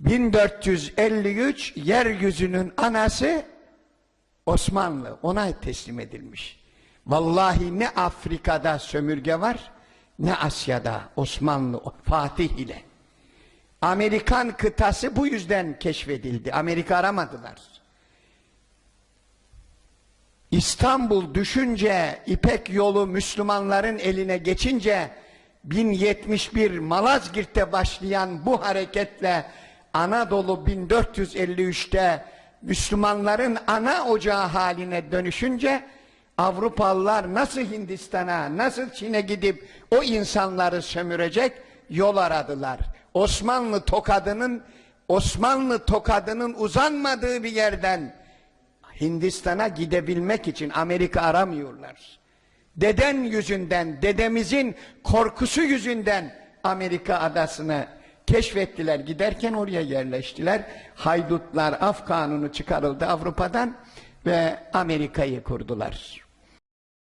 1453 yeryüzünün anası Osmanlı ona teslim edilmiş. Vallahi ne Afrika'da sömürge var ne Asya'da Osmanlı Fatih ile. Amerikan kıtası bu yüzden keşfedildi. Amerika aramadılar. İstanbul düşünce İpek yolu Müslümanların eline geçince 1071 Malazgirt'te başlayan bu hareketle Anadolu 1453'te Müslümanların ana ocağı haline dönüşünce Avrupalılar nasıl Hindistan'a, nasıl Çin'e gidip o insanları sömürecek yol aradılar. Osmanlı tokadının Osmanlı tokadının uzanmadığı bir yerden Hindistan'a gidebilmek için Amerika aramıyorlar. Deden yüzünden, dedemizin korkusu yüzünden Amerika adasını keşfettiler. Giderken oraya yerleştiler. Haydutlar af kanunu çıkarıldı Avrupa'dan ve Amerika'yı kurdular.